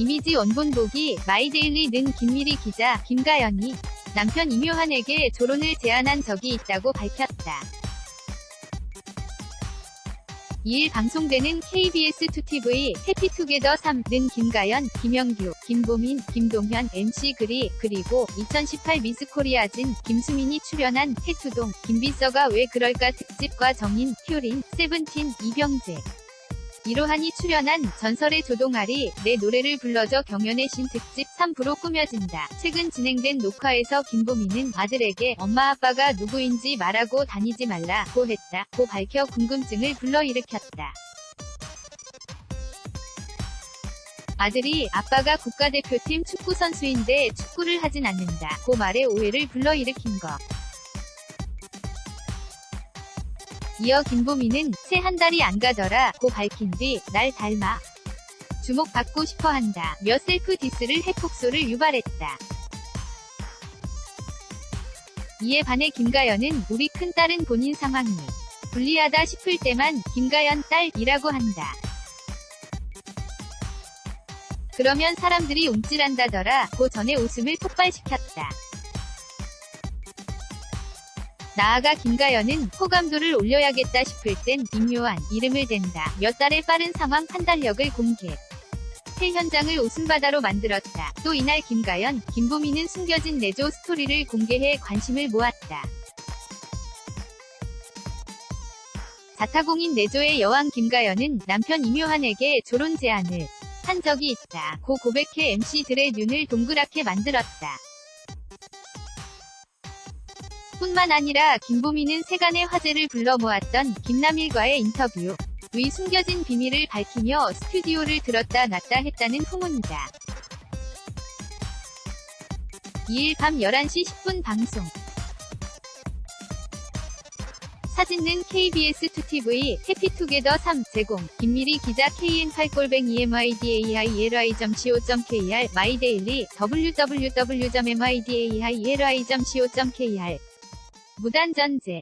이미지 원본 보기 마이데일리 는 김미리 기자 김가연이 남편 임요한에게 조론을 제안한 적이 있다고 밝혔다. 2일 방송되는 KBS 2TV 해피투게더 3는 김가연, 김영규, 김보민, 김동현 MC 그리 그리고 2018 미스코리아진 김수민이 출연한 해투동 김비서가 왜 그럴까 특집과 정인, 효린, 세븐틴, 이병재 이로한이 출연한 전설의 조동아리 내 노래를 불러줘 경연의 신 특집 3부로 꾸며진다. 최근 진행된 녹화에서 김보미는 아들에게 엄마 아빠가 누구인지 말하고 다니지 말라고 했다. 고 밝혀 궁금증을 불러일으켰다. 아들이 아빠가 국가대표팀 축구선수인데 축구를 하진 않는다. 고 말에 오해를 불러일으킨 것. 이어 김보미는 채 한 달이 안 가더라 고 밝힌 뒤 날 닮아 주목받고 싶어 한다 며 셀프 디스를 핵폭소를 유발했다. 이에 반해 김가연은 우리 큰딸은 본인 상황이 불리하다 싶을 때만 김가연 딸이라고 한다. 그러면 사람들이 움찔한다더라 고 전에 웃음을 폭발시켰다. 나아가 김가연은 호감도를 올려야겠다 싶을 땐 임요한 이름을 댄다. 몇 달의 빠른 상황 판단력을 공개. 새 현장을 웃음바다로 만들었다. 또 이날 김가연, 김보미는 숨겨진 내조 스토리를 공개해 관심을 모았다. 자타공인 내조의 여왕 김가연은 남편 임요한에게 조론 제안을 한 적이 있다. 고 고백해 MC들의 눈을 동그랗게 만들었다. 뿐만 아니라 김보미는 세간의 화제를 불러 모았던 김남일과의 인터뷰. 의 숨겨진 비밀을 밝히며 스튜디오를 들었다 놨다 했다는 후문이다. 2일 밤 11시 10분 방송. 사진은 KBS2TV 해피투게더 3 제공 김미리 기자 kn8골뱅 emydai.ly.co.kr 마이데일리 www.mydaily.co.kr 무단전제